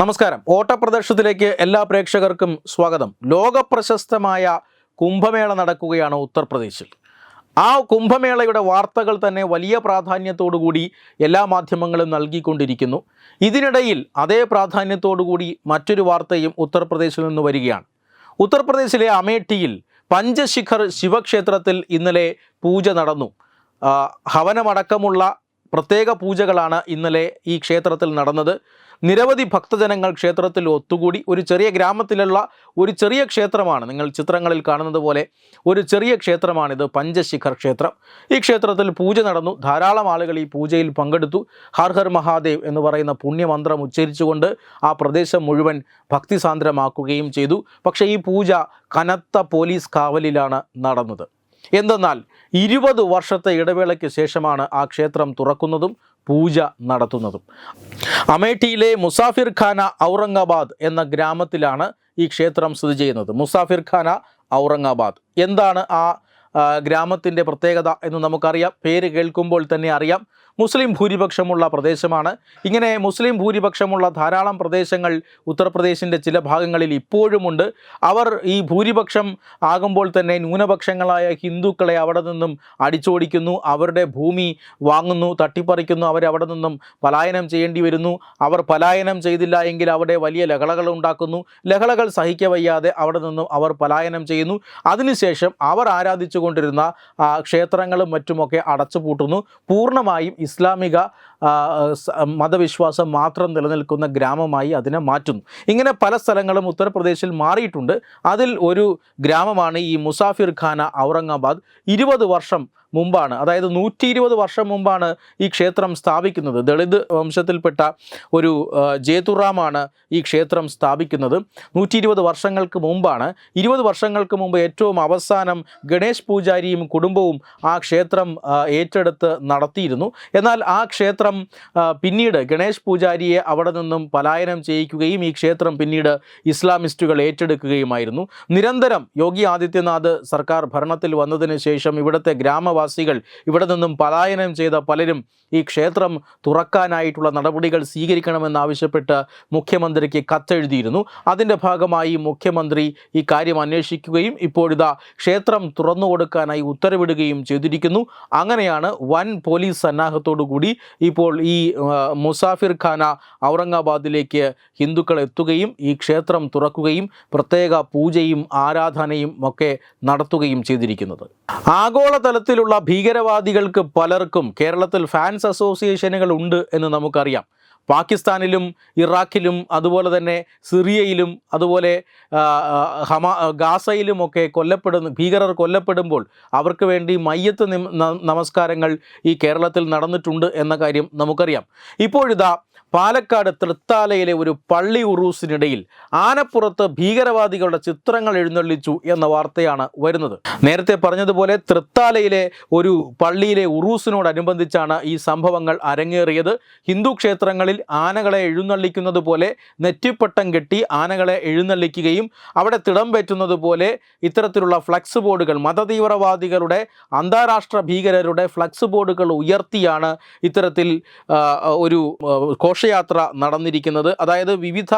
നമസ്കാരം. ഓട്ടപ്രദർശനത്തിലേക്ക് എല്ലാ പ്രേക്ഷകർക്കും സ്വാഗതം. ലോകപ്രശസ്തമായ കുംഭമേള നടക്കുകയാണ് ഉത്തർപ്രദേശിൽ. ആ കുംഭമേളയുടെ വാർത്തകൾ തന്നെ വലിയ പ്രാധാന്യത്തോടുകൂടി എല്ലാ മാധ്യമങ്ങളും നൽകിക്കൊണ്ടിരിക്കുന്നു. ഇതിനിടയിൽ അതേ പ്രാധാന്യത്തോടുകൂടി മറ്റൊരു വാർത്തയും ഉത്തർപ്രദേശിൽ നിന്ന് വരികയാണ്. ഉത്തർപ്രദേശിലെ അമേഠിയിൽ പഞ്ചശിഖർ ശിവക്ഷേത്രത്തിൽ ഇന്നലെ പൂജ നടന്നു. ഹവനമടക്കമുള്ള പ്രത്യേക പൂജകളാണ് ഇന്നലെ ഈ ക്ഷേത്രത്തിൽ നടന്നത്. നിരവധി ഭക്തജനങ്ങൾ ക്ഷേത്രത്തിൽ ഒത്തുകൂടി. ഒരു ചെറിയ ഗ്രാമത്തിലുള്ള ഒരു ചെറിയ ക്ഷേത്രമാണ്. നിങ്ങൾ ചിത്രങ്ങളിൽ കാണുന്നത് പോലെ ഒരു ചെറിയ ക്ഷേത്രമാണിത്. പഞ്ചശിഖർ ക്ഷേത്രം. ഈ ക്ഷേത്രത്തിൽ പൂജ നടന്നു. ധാരാളം ആളുകൾ ഈ പൂജയിൽ പങ്കെടുത്തു. ഹർ ഹർ മഹാദേവ് എന്ന് പറയുന്ന പുണ്യമന്ത്രം ഉച്ചരിച്ചുകൊണ്ട് ആ പ്രദേശം മുഴുവൻ ഭക്തിസാന്ദ്രമാക്കുകയും ചെയ്തു. പക്ഷേ ഈ പൂജ കനത്ത പോലീസ് കാവലിലാണ് നടന്നത്. എന്തെന്നാൽ ഇരുപത് വർഷത്തെ ഇടവേളയ്ക്ക് ശേഷമാണ് ആ ക്ഷേത്രം തുറക്കുന്നതും പൂജ നടത്തുന്നതും. അമേഠിയിലെ മുസാഫിർ ഖാന ഔറംഗാബാദ് എന്ന ഗ്രാമത്തിലാണ് ഈ ക്ഷേത്രം സ്ഥിതി ചെയ്യുന്നത്. മുസാഫിർ ഖാന ഔറംഗാബാദ്. എന്താണ് ആ ഗ്രാമത്തിന്റെ പ്രത്യേകത എന്ന് നമുക്കറിയാം. പേര് കേൾക്കുമ്പോൾ തന്നെ അറിയാം. മുസ്ലിം ഭൂരിപക്ഷമുള്ള പ്രദേശമാണ്. ഇങ്ങനെ മുസ്ലിം ഭൂരിപക്ഷമുള്ള ധാരാളം പ്രദേശങ്ങൾ ഉത്തർപ്രദേശിന്റെ ചില ഭാഗങ്ങളിൽ ഇപ്പോഴുമുണ്ട്. അവർ ഈ ഭൂരിപക്ഷം ആകുമ്പോൾ തന്നെ ന്യൂനപക്ഷങ്ങളായ ഹിന്ദുക്കളെ അവിടെ നിന്നും അടിച്ചോടിക്കുന്നു. അവരുടെ ഭൂമി വാങ്ങുന്നു തട്ടിപ്പറിക്കുന്നു അവരെ അവിടെ നിന്നും പലായനം ചെയ്യേണ്ടി വരുന്നു. അവർ പലായനം ചെയ്തില്ല എങ്കിൽ അവിടെ വലിയ ലഹളകൾ ഉണ്ടാക്കുന്നു. ലഹളകൾ സഹിക്കവയ്യാതെ അവിടെ നിന്നും അവർ പലായനം ചെയ്യുന്നു. അതിനുശേഷം അവർ ആരാധിച്ചു കൊണ്ടിരുന്ന ക്ഷേത്രങ്ങളും മറ്റുമൊക്കെ അടച്ചുപൂട്ടുന്നു. പൂർണമായും ഇസ്ലാമിക മതവിശ്വാസം മാത്രം നിലനിൽക്കുന്ന ഗ്രാമമായി അതിനെ മാറ്റുന്നു. ഇങ്ങനെ പല സ്ഥലങ്ങളും ഉത്തർപ്രദേശിൽ മാറിയിട്ടുണ്ട്. അതിൽ ഒരു ഗ്രാമമാണ് ഈ മുസാഫിർ ഖാന ഔറംഗാബാദ്. ഇരുപത് വർഷം മുമ്പാണ് അതായത് നൂറ്റി ഇരുപത് വർഷം മുമ്പാണ് ഈ ക്ഷേത്രം സ്ഥാപിക്കുന്നത്. ദളിത് വംശത്തിൽപ്പെട്ട ഒരു ജേതുറാമാണ് ഈ ക്ഷേത്രം സ്ഥാപിക്കുന്നത്. നൂറ്റി ഇരുപത് വർഷങ്ങൾക്ക് മുമ്പാണ്. ഇരുപത് വർഷങ്ങൾക്ക് മുമ്പ് ഏറ്റവും അവസാനം ഗണേശ് പൂജാരിയും കുടുംബവും ആ ക്ഷേത്രം ഏറ്റെടുത്ത് നടത്തിയിരുന്നു. എന്നാൽ ആ ക്ഷേത്രം പിന്നീട് ഗണേഷ് പൂജാരിയെ അവിടെ നിന്നും പലായനം ചെയ്യിക്കുകയും ഈ ക്ഷേത്രം പിന്നീട് ഇസ്ലാമിസ്റ്റുകൾ ഏറ്റെടുക്കുകയുമായിരുന്നു. നിരന്തരം യോഗി ആദിത്യനാഥ് സർക്കാർ ഭരണത്തിൽ വന്നതിന് ശേഷം ഇവിടുത്തെ ഗ്രാമവാസികൾ ഇവിടെ നിന്നും പലായനം ചെയ്ത പലരും ഈ ക്ഷേത്രം തുറക്കാനായിട്ടുള്ള നടപടികൾ സ്വീകരിക്കണമെന്നാവശ്യപ്പെട്ട് മുഖ്യമന്ത്രിക്ക് കത്തെഴുതിയിരുന്നു. അതിന്റെ ഭാഗമായി മുഖ്യമന്ത്രി ഈ കാര്യം അന്വേഷിക്കുകയും ഇപ്പോഴിതാ ക്ഷേത്രം തുറന്നു കൊടുക്കാനായി ഉത്തരവിടുകയും ചെയ്തിരിക്കുന്നു. അങ്ങനെയാണ് വൻ പോലീസ് സന്നാഹത്തോടു കൂടി ഇപ്പോൾ ഈ മുസാഫിർ ഖാന ഔറംഗാബാദിലേക്ക് ഹിന്ദുക്കൾ എത്തുകയും ഈ ക്ഷേത്രം തുറക്കുകയും പ്രത്യേക പൂജയും ആരാധനയും ഒക്കെ നടത്തുകയും ചെയ്തിരിക്കുന്നത്. ആഗോളതലത്തിലുള്ള ഭീകരവാദികൾക്ക് പലർക്കും കേരളത്തിൽ ഫാൻസ് അസോസിയേഷനുകൾ ഉണ്ട് എന്ന് നമുക്കറിയാം. പാകിസ്ഥാനിലും ഇറാഖിലും അതുപോലെ തന്നെ സിറിയയിലും അതുപോലെ ഹമാ ഗാസയിലുമൊക്കെ കൊല്ലപ്പെടുന്ന ഭീകരർ കൊല്ലപ്പെടുമ്പോൾ അവർക്ക് വേണ്ടി മയ്യത്ത് നമസ്കാരങ്ങൾ ഈ കേരളത്തിൽ നടന്നിട്ടുണ്ട് എന്ന കാര്യം നമുക്കറിയാം. ഇപ്പോഴിതാ പാലക്കാട് തൃത്താലയിലെ ഒരു പള്ളി ഉറൂസിനിടയിൽ ആനപ്പുറത്ത് ഭീകരവാദികളുടെ ചിത്രങ്ങൾ എഴുന്നള്ളിച്ചു എന്ന വാർത്തയാണ് വരുന്നത്. നേരത്തെ പറഞ്ഞതുപോലെ തൃത്താലയിലെ ഒരു പള്ളിയിലെ ഉറൂസിനോടനുബന്ധിച്ചാണ് ഈ സംഭവങ്ങൾ അരങ്ങേറിയത്. ഹിന്ദു ക്ഷേത്രങ്ങളിൽ ആനകളെ എഴുന്നള്ളിക്കുന്നത് പോലെ നെറ്റിപ്പട്ടം കെട്ടി ആനകളെ എഴുന്നള്ളിക്കുകയും അവിടെ തിടം പറ്റുന്നത് പോലെ ഇത്തരത്തിലുള്ള ഫ്ലക്സ് ബോർഡുകൾ മതതീവ്രവാദികളുടെ അന്താരാഷ്ട്ര ഭീകരരുടെ ഫ്ലക്സ് ബോർഡുകൾ ഉയർത്തിയാണ് ഇത്തരത്തിൽ ഒരു ഘോഷയാത്ര നടന്നിരിക്കുന്നത്. അതായത് വിവിധ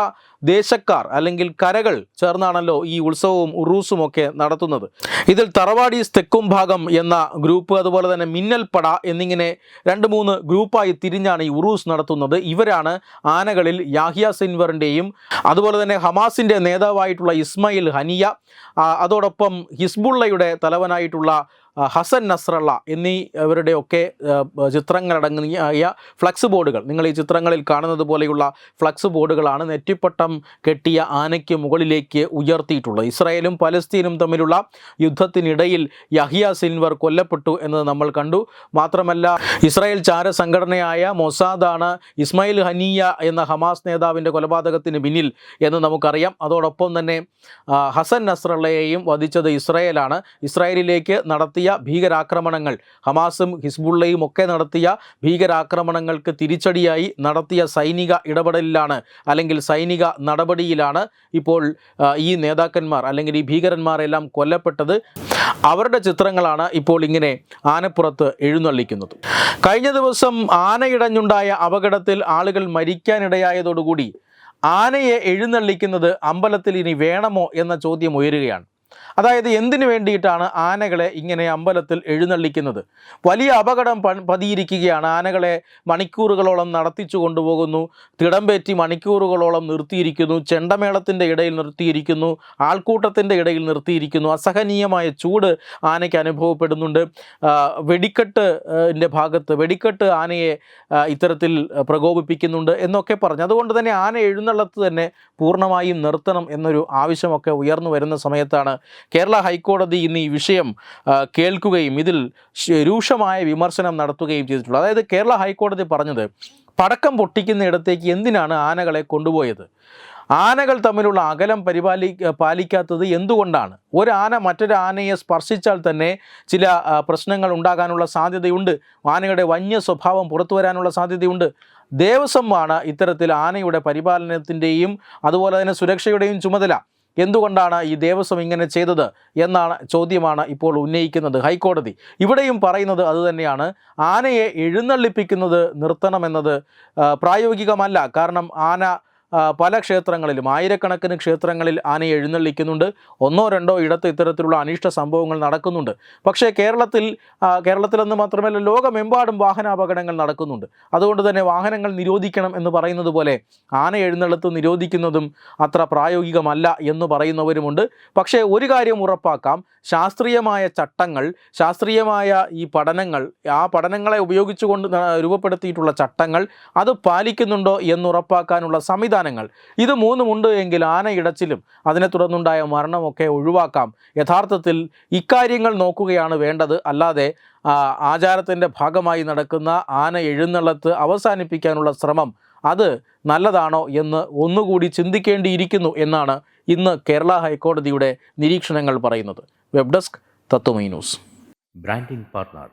ദേശക്കാർ അല്ലെങ്കിൽ കരകൾ ചേർന്നാണല്ലോ ഈ ഉത്സവവും ഉറൂസും ഒക്കെ നടത്തുന്നത്. ഇതിൽ തറവാടീസ് തെക്കും ഭാഗം എന്ന ഗ്രൂപ്പ് അതുപോലെ തന്നെ മിന്നൽപ്പട എന്നിങ്ങനെ രണ്ട് മൂന്ന് ഗ്രൂപ്പായി തിരിഞ്ഞാണ് ഈ ഉറൂസ് നടത്തുന്നത്. ഇവരാണ് ആനകളിൽ യാഹിയ സിൻവറിന്റെയും അതുപോലെ തന്നെ ഹമാസിന്റെ നേതാവായിട്ടുള്ള ഇസ്മയിൽ ഹനിയ അതോടൊപ്പം ഹിസ്ബുള്ളയുടെ തലവനായിട്ടുള്ള ഹസൻ നസ്രള്ള എന്നീ ഇവരുടെയൊക്കെ ചിത്രങ്ങളടങ്ങിയ ഫ്ലക്സ് ബോർഡുകൾ. നിങ്ങൾ ഈ ചിത്രങ്ങളിൽ കാണുന്നത് പോലെയുള്ള ഫ്ലക്സ് ബോർഡുകളാണ് നെറ്റിപ്പട്ടം കെട്ടിയ ആനയ്ക്ക് മുകളിലേക്ക് ഉയർത്തിയിട്ടുള്ളത്. ഇസ്രായേലും പലസ്തീനും തമ്മിലുള്ള യുദ്ധത്തിനിടയിൽ യഹിയ സിൻവർ കൊല്ലപ്പെട്ടു എന്നത് നമ്മൾ കണ്ടു. മാത്രമല്ല ഇസ്രായേൽ ചാര സംഘടനയായ മൊസാദാണ് ഇസ്മായിൽ ഹനിയ എന്ന ഹമാസ് നേതാവിന്റെ കൊലപാതകത്തിന് പിന്നിൽ എന്ന് നമുക്കറിയാം. അതോടൊപ്പം തന്നെ ഹസൻ നസ്രള്ളയെയും വധിച്ചത് ഇസ്രായേലാണ്. ഇസ്രായേലിലേക്ക് നടത്തിയ ഭീകരാക്രമണങ്ങൾ. ഹമാസും ഹിസ്ബുള്ളയും ഒക്കെ നടത്തിയ ഭീകരാക്രമണങ്ങൾക്ക് തിരിച്ചടിയായി നടത്തിയ സൈനിക ഇടപെടലിലാണ് അല്ലെങ്കിൽ സൈനിക നടപടിയിലാണ് ഇപ്പോൾ ഈ നേതാക്കന്മാർ അല്ലെങ്കിൽ ഈ ഭീകരന്മാരെല്ലാം കൊല്ലപ്പെട്ടത്. അവരുടെ ചിത്രങ്ങളാണ് ഇപ്പോൾ ഇങ്ങനെ ആനപ്പുറത്ത് എഴുന്നള്ളിക്കുന്നത്. കഴിഞ്ഞ ദിവസം ആനയിടഞ്ഞുണ്ടായ അപകടത്തിൽ ആളുകൾ മരിക്കാനിടയായതോടുകൂടി ആനയെ എഴുന്നള്ളിക്കുന്നത് അമ്പലത്തിൽ ഇനി വേണമോ എന്ന ചോദ്യം ഉയരുകയാണ്. അതായത് എന്തിനു വേണ്ടിയിട്ടാണ് ആനകളെ ഇങ്ങനെ അമ്പലത്തിൽ എഴുന്നള്ളിക്കുന്നത്? വലിയ അപകടം പതിയിരിക്കുകയാണ്. ആനകളെ മണിക്കൂറുകളോളം നടത്തിച്ചു കൊണ്ടുപോകുന്നു. തിടമ്പേറ്റി മണിക്കൂറുകളോളം നിർത്തിയിരിക്കുന്നു. ചെണ്ടമേളത്തിന്റെ ഇടയിൽ നിർത്തിയിരിക്കുന്നു. ആൾക്കൂട്ടത്തിന്റെ ഇടയിൽ നിർത്തിയിരിക്കുന്നു. അസഹനീയമായ ചൂട് ആനയ്ക്ക് അനുഭവപ്പെടുന്നുണ്ട്. വെടിക്കെട്ട് ഭാഗത്ത് വെടിക്കെട്ട് ആനയെ ഇത്തരത്തിൽ പ്രകോപിപ്പിക്കുന്നുണ്ട് എന്നൊക്കെ പറഞ്ഞു. അതുകൊണ്ട് തന്നെ ആന എഴുന്നള്ളത്ത് തന്നെ പൂർണമായും നിർത്തണം എന്നൊരു ആവശ്യമൊക്കെ ഉയർന്നു വരുന്ന സമയത്താണ് കേരള ഹൈക്കോടതി ഇന്ന് ഈ വിഷയം കേൾക്കുകയും ഇതിൽ രൂക്ഷമായ വിമർശനം നടത്തുകയും ചെയ്തിട്ടുള്ളത് അതായത് കേരള ഹൈക്കോടതി പറഞ്ഞത് പടക്കം പൊട്ടിക്കുന്ന ഇടത്തേക്ക് എന്തിനാണ് ആനകളെ കൊണ്ടുപോയത്? ആനകൾ തമ്മിലുള്ള അകലം പരിപാലി പാലിക്കാത്തത് എന്തുകൊണ്ടാണ്? ഒരു ആന മറ്റൊരു ആനയെ സ്പർശിച്ചാൽ തന്നെ ചില പ്രശ്നങ്ങൾ ഉണ്ടാകാനുള്ള സാധ്യതയുണ്ട്. ആനയുടെ വന്യ സ്വഭാവം പുറത്തു വരാനുള്ള സാധ്യതയുണ്ട്. ദേവസ്വമാണ് ഇത്തരത്തിൽ ആനയുടെ പരിപാലനത്തിന്റെയും അതുപോലെ തന്നെ സുരക്ഷയുടെയും ചുമതല. എന്തുകൊണ്ടാണ് ഈ ദേവസ്വം ഇങ്ങനെ ചെയ്തത് എന്നാണ് ചോദ്യമാണ് ഇപ്പോൾ ഉന്നയിക്കുന്നത് ഹൈക്കോടതി. ഇവിടെയും പറയുന്നത് അതുതന്നെയാണ് ആനയെ എഴുന്നള്ളിപ്പിക്കുന്നത് നിർത്തണമെന്നത് പ്രായോഗികമല്ല. കാരണം ആന പല ക്ഷേത്രങ്ങളിലും ആയിരക്കണക്കിന് ക്ഷേത്രങ്ങളിൽ ആനയെ എഴുന്നള്ളിക്കുന്നുണ്ട്. ഒന്നോ രണ്ടോ ഇടത്ത് ഇത്തരത്തിലുള്ള അനിഷ്ട സംഭവങ്ങൾ നടക്കുന്നുണ്ട്. പക്ഷേ കേരളത്തിൽ കേരളത്തിലെന്ന് മാത്രമല്ല ലോകമെമ്പാടും വാഹനാപകടങ്ങൾ നടക്കുന്നുണ്ട്. അതുകൊണ്ട് തന്നെ വാഹനങ്ങൾ നിരോധിക്കണം എന്ന് പറയുന്നത് പോലെ ആന എഴുന്നള്ളത്ത് നിരോധിക്കുന്നതും അത്ര പ്രായോഗികമല്ല എന്ന് പറയുന്നവരുമുണ്ട്. പക്ഷേ ഒരു കാര്യം ഉറപ്പാക്കാം. ശാസ്ത്രീയമായ ചട്ടങ്ങൾ ശാസ്ത്രീയമായ ഈ പഠനങ്ങൾ ആ പഠനങ്ങളെ ഉപയോഗിച്ചുകൊണ്ട് രൂപപ്പെടുത്തിയിട്ടുള്ള ചട്ടങ്ങൾ അത് പാലിക്കുന്നുണ്ടോ എന്നുറപ്പാക്കാനുള്ള സംവിധാനങ്ങൾ. ഇത് മൂന്നുമുണ്ട് എങ്കിൽ ആന ഇടച്ചിലും അതിനെ തുടർന്നുണ്ടായ മരണമൊക്കെ ഒഴിവാക്കാം. യഥാർത്ഥത്തിൽ ഇക്കാര്യങ്ങൾ നോക്കുകയാണ് വേണ്ടത്. അല്ലാതെ ആചാരത്തിന്റെ ഭാഗമായി നടക്കുന്ന ആന എഴുന്നള്ളത്ത് അവസാനിപ്പിക്കാനുള്ള ശ്രമം അത് നല്ലതാണോ എന്ന് ഒന്നുകൂടി ചിന്തിക്കേണ്ടിയിരിക്കുന്നു എന്നാണ് ഇന്ന് കേരള ഹൈക്കോടതിയുടെ നിരീക്ഷണങ്ങൾ പറയുന്നത്. Web desk Tatwamayi news. Branding partner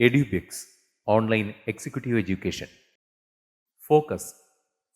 Edubix online executive education. Executive